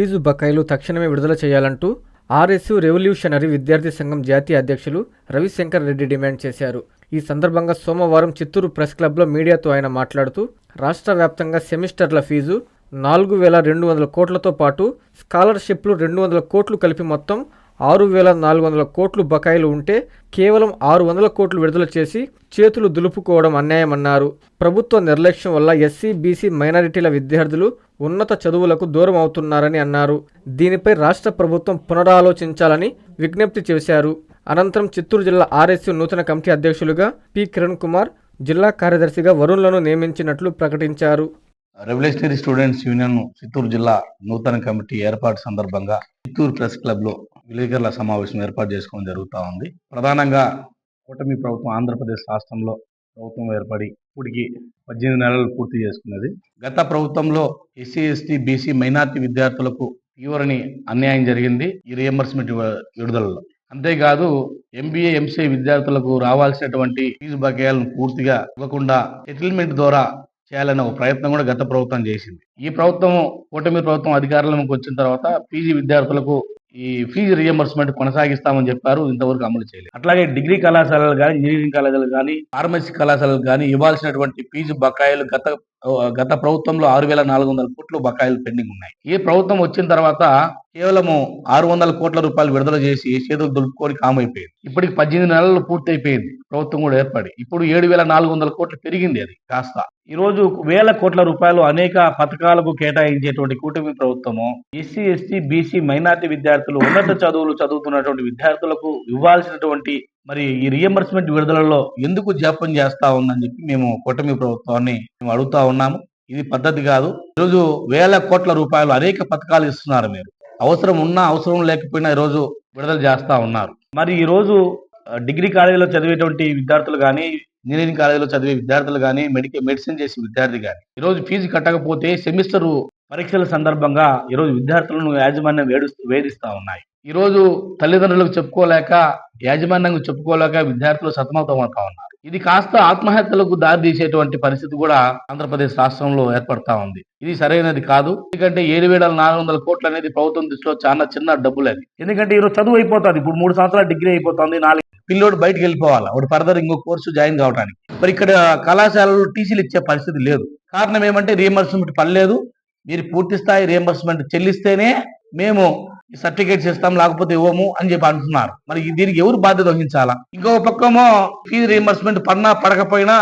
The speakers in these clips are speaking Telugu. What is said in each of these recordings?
ఫీజు బకాయిలు తక్షణమే విడుదల చేయాలంటూ ఆర్ఎస్యు రెవల్యూషనరీ విద్యార్థి సంఘం జాతీయ అధ్యక్షులు రవిశంకర్ రెడ్డి డిమాండ్ చేశారు. ఈ సందర్భంగా సోమవారం చిత్తూరు ప్రెస్ క్లబ్లో మీడియాతో ఆయన మాట్లాడుతూ రాష్ట్ర వ్యాప్తంగా సెమిస్టర్ల ఫీజు నాలుగు వేల రెండు వందల కోట్లతో పాటు స్కాలర్షిప్లు రెండు వందల కోట్లు కలిపి మొత్తం ఆరు వేల నాలుగు వందల కోట్లు బకాయిలు ఉంటే కేవలం ఆరు వందల కోట్లు విడుదల చేసి చేతులు దులుపుకోవడం అన్యాయమన్నారు. ప్రభుత్వ నిర్లక్ష్యం వల్ల ఎస్సీ బీసీ మైనారిటీల విద్యార్థులు ఉన్నత చదువులకు దూరం అవుతున్నారని అన్నారు. దీనిపై రాష్ట్ర ప్రభుత్వం పునరాలోచించాలని విజ్ఞప్తి చేశారు. అనంతరం చిత్తూరు జిల్లా ఆర్ఎస్యు నూతన కమిటీ అధ్యక్షులుగా పి. కిరణ్ కుమార్ జిల్లా కార్యదర్శిగా వరుణ్లను నియమించినట్లు ప్రకటించారు. రెవల్యూషనరీ స్టూడెంట్స్ యూనియన్ చిత్తూరు జిల్లా నూతన కమిటీ ఏర్పాటు సందర్భంగా చిత్తూరు ప్రెస్ క్లబ్లో విలేకరుల సమావేశం ఏర్పాటు చేసుకోవడం జరుగుతూ ఉంది. ప్రధానంగా కూటమి ప్రభుత్వం ఆంధ్రప్రదేశ్ రాష్ట్రంలో ప్రభుత్వం ఏర్పడి ఇప్పటికి పద్దెనిమిది నెలలు పూర్తి చేసుకున్నది. గత ప్రభుత్వంలో ఎస్సీ ఎస్టీ బీసీ మైనార్టీ విద్యార్థులకు తీవ్రని అన్యాయం జరిగింది ఈ రియంబర్స్మెంట్ విడుదలలో. అంతేకాదు ఎంబీఏ ఎంసీఏ విద్యార్థులకు రావాల్సినటువంటి ఫీజు బకాయాలను పూర్తిగా ఇవ్వకుండా సెటిల్మెంట్ ద్వారా చేయాలనే ఒక ప్రయత్నం కూడా గత ప్రభుత్వం చేసింది. ఈ ప్రభుత్వం కూటమి ప్రభుత్వం అధికారంలోకి వచ్చిన తర్వాత పీజీ విద్యార్థులకు ఈ ఫీజు రియంబర్స్మెంట్ కొనసాగిస్తామని చెప్పారు. ఇంతవరకు అమలు చేయలేదు. అట్లాగే డిగ్రీ కళాశాలలు కానీ ఇంజనీరింగ్ కళాశాలలు కానీ ఫార్మసీ కళాశాలలు కానీ ఇవ్వాల్సినటువంటి ఫీజు బకాయిలు గత గత ప్రభుత్వంలో ఆరు వేల నాలుగు వందల కోట్లు బకాయిలు పెండింగ్ ఉన్నాయి. ఈ ప్రభుత్వం వచ్చిన తర్వాత కేవలము ఆరు వందల కోట్ల రూపాయలు విడుదల చేసి చేతులు దులుపుకొని కామైపోయింది. ఇప్పటికి పద్దెనిమిది నెలలు పూర్తి అయిపోయింది ప్రభుత్వం కూడా ఏర్పడి ఇప్పుడు ఏడు వేల నాలుగు వందల కోట్లు పెరిగింది అది కాస్త. ఈ రోజు వేల కోట్ల రూపాయలు అనేక పథకాలకు కేటాయించేటువంటి కూటమి ప్రభుత్వము ఎస్సీ ఎస్టీ బీసీ మైనార్టీ విద్యార్థులు ఉన్నత చదువులు చదువుతున్నటువంటి విద్యార్థులకు ఇవ్వాల్సినటువంటి మరి ఈ రియంబర్స్మెంట్ విడుదలలో ఎందుకు జాప్యం చేస్తా ఉందని చెప్పి మేము కూటమి ప్రభుత్వాన్ని మేము అడుగుతా ఉన్నాము. ఇది పద్ధతి కాదు. ఈరోజు వేల కోట్ల రూపాయలు అనేక పథకాలు ఇస్తున్నారు మీరు. అవసరం ఉన్నా అవసరం లేకపోయినా ఈరోజు విడుదల చేస్తా ఉన్నారు. మరి ఈరోజు డిగ్రీ కాలేజీలో చదివేటువంటి విద్యార్థులు కానీ ఇంజనీరింగ్ కాలేజీలో చదివే విద్యార్థులు కానీ మెడికల్ మెడిసిన్ చేసే విద్యార్థి కానీ ఈరోజు ఫీజు కట్టకపోతే సెమిస్టర్ పరీక్షల సందర్భంగా ఈరోజు విద్యార్థులను యాజమాన్యం వేడి వేధిస్తూ ఉన్నాయి. ఈరోజు తల్లిదండ్రులకు చెప్పుకోలేక యాజమాన్యంగా చెప్పుకోలేక విద్యార్థులు సతమతమవుతా ఉన్నారు. ఇది కాస్త ఆత్మహత్యలకు దారి తీసేటువంటి పరిస్థితి కూడా ఆంధ్రప్రదేశ్ రాష్ట్రంలో ఏర్పడతా ఉంది. ఇది సరైనది కాదు. ఎందుకంటే ఏడు వేల నాలుగు వందల కోట్లు అనేది ప్రభుత్వం దృష్టిలో చాలా చిన్న డబ్బులు అది. ఎందుకంటే ఈరోజు చదువు అయిపోతుంది. ఇప్పుడు మూడు సంవత్సరాలు డిగ్రీ అయిపోతుంది. నాలుగు పిల్లోడు బయటకు వెళ్ళిపోవాలి? వాడు ఫర్దర్ ఇంకో కోర్సు జాయిన్ కావడానికి మరి ఇక్కడ కళాశాలలో టీసీలు ఇచ్చే పరిస్థితి లేదు. కారణం ఏమంటే రియంబర్స్మెంట్ పడలేదు. మీరు పూర్తి స్థాయి రియంబర్స్మెంట్ చెల్లిస్తేనే మేము సర్టిఫికేట్స్ ఇస్తాం లేకపోతే ఇవ్వము అని చెప్పి అంటున్నారు. మరి దీనికి ఎవరు బాధ్యత వహించాలా? ఇంకో పక్కమో ఫీజు రియంబర్స్మెంట్ పడినా పడకపోయినా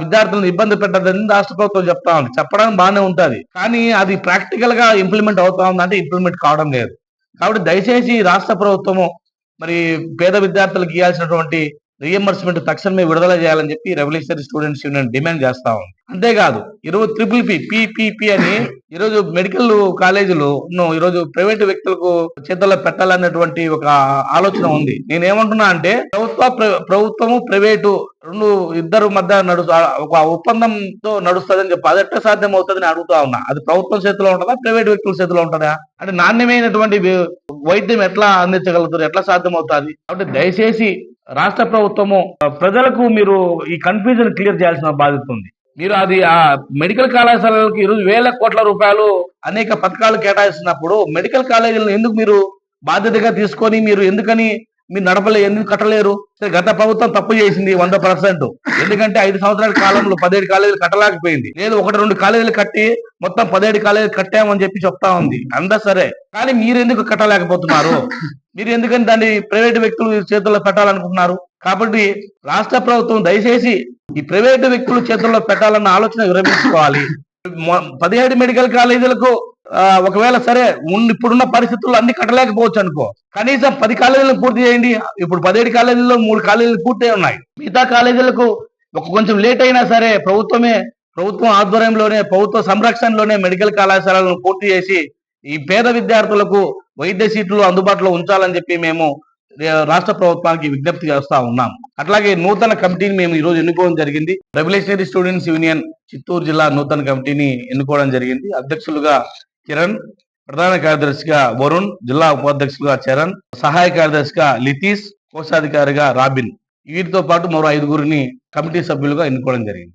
విద్యార్థులను ఇబ్బంది పెట్టదని రాష్ట్ర ప్రభుత్వం చెప్తా ఉంది. చెప్పడానికి బాగానే ఉంటుంది. కానీ అది ప్రాక్టికల్గా ఇంప్లిమెంట్ అవుతా ఉందంటే ఇంప్లిమెంట్ కావడం లేదు. కాబట్టి దయచేసి రాష్ట్ర ప్రభుత్వము మరి పేద విద్యార్థులకు ఇవ్వాల్సినటువంటి రియంబర్స్మెంట్ తక్షణమే విడుదల చేయాలని చెప్పి రెవల్యూషనరీ స్టూడెంట్స్ యూనియన్ డిమాండ్ చేస్తా ఉంది. అంతేకాదు ఈరోజు ట్రిపుల్ పి పిపిపి అని ఈరోజు మెడికల్ కాలేజీలు ను ఈరోజు ప్రైవేట్ వ్యక్తులకు చేతుల్లో పెట్టాలన్నటువంటి ఒక ఆలోచన ఉంది. నేనేమంటున్నా అంటే ప్రభుత్వ ప్రభుత్వము ప్రైవేటు రెండు ఇద్దరు మధ్య నడు ఒక ఒప్పందంతో నడుస్తుందని చెప్పి అది ఎట్లా సాధ్యం అవుతుందని అడుగుతా ఉన్నా. అది ప్రభుత్వం చేతిలో ఉంటుందా ప్రైవేట్ వ్యక్తుల చేతిలో ఉంటుందా? అంటే నాణ్యమైనటువంటి వైద్యం ఎట్లా అందించగలుగుతారు ఎట్లా సాధ్యం అవుతుంది కాబట్టి దయచేసి రాష్ట్ర ప్రభుత్వము ప్రజలకు మీరు ఈ కన్ఫ్యూజన్ క్లియర్ చేయాల్సిన బాధ్యత ఉంది. మీరు అది ఆ మెడికల్ కళాశాలలకు ఈరోజు వేల కోట్ల రూపాయలు అనేక పథకాలు కేటాయిస్తున్నప్పుడు మెడికల్ కాలేజీలను ఎందుకు మీరు బాధ్యతగా తీసుకొని మీరు ఎందుకని మీరు నడపలే ఎందుకు కట్టలేరు? సరే, గత ప్రభుత్వం తప్పు చేసింది వంద పర్సెంట్. ఎందుకంటే ఐదు సంవత్సరాల కాలంలో పదిహేడు కాలేజీలు కట్టలేకపోయింది. లేదు ఒకటి రెండు కాలేజీలు కట్టి మొత్తం పదిహేడు కాలేజీలు కట్టామని చెప్పి చెప్తా ఉంది. అందా సరే. కానీ మీరు ఎందుకు కట్టలేకపోతున్నారు? మీరు ఎందుకని దాన్ని ప్రైవేట్ వ్యక్తులు చేతుల్లో పెట్టాలనుకుంటున్నారు? కాబట్టి రాష్ట్ర ప్రభుత్వం దయచేసి ఈ ప్రైవేటు వ్యక్తుల చేతుల్లో పెట్టాలన్న ఆలోచన విరమించుకోవాలి. పదిహేడు మెడికల్ కాలేజీలకు ఒకవేళ సరే ఉన్న ఇప్పుడున్న పరిస్థితుల్లో అన్ని కట్టలేకపోవచ్చు అనుకో. కనీసం పది కాలేజీలను పూర్తి చేయండి. ఇప్పుడు పదిహేడు కాలేజీల్లో మూడు కాలేజీలు పూర్తి అయి ఉన్నాయి. మిగతా కాలేజీలకు ఒక కొంచెం లేట్ అయినా సరే ప్రభుత్వమే ప్రభుత్వం ఆధ్వర్యంలోనే ప్రభుత్వ సంరక్షణలోనే మెడికల్ కళాశాలను పూర్తి చేసి ఈ పేద విద్యార్థులకు వైద్య సీట్లు అందుబాటులో ఉంచాలని చెప్పి మేము రాష్ట్ర ప్రభుత్వానికి విజ్ఞప్తి చేస్తా ఉన్నాం. అట్లాగే నూతన కమిటీని మేము ఈ రోజు ఎన్నుకోవడం జరిగింది. రెవల్యూషనరీ స్టూడెంట్స్ యూనియన్ చిత్తూరు జిల్లా నూతన కమిటీని ఎన్నుకోవడం జరిగింది. అధ్యక్షులుగా కిరణ్ ప్రధాన కార్యదర్శిగా వరుణ్ జిల్లా ఉపాధ్యక్షులుగా చరణ్ సహాయ కార్యదర్శిగా లితీష్ కోశాధికారిగా రాబిన్. వీటితో పాటు మరో ఐదుగురిని కమిటీ సభ్యులుగా ఎన్నుకోవడం జరిగింది.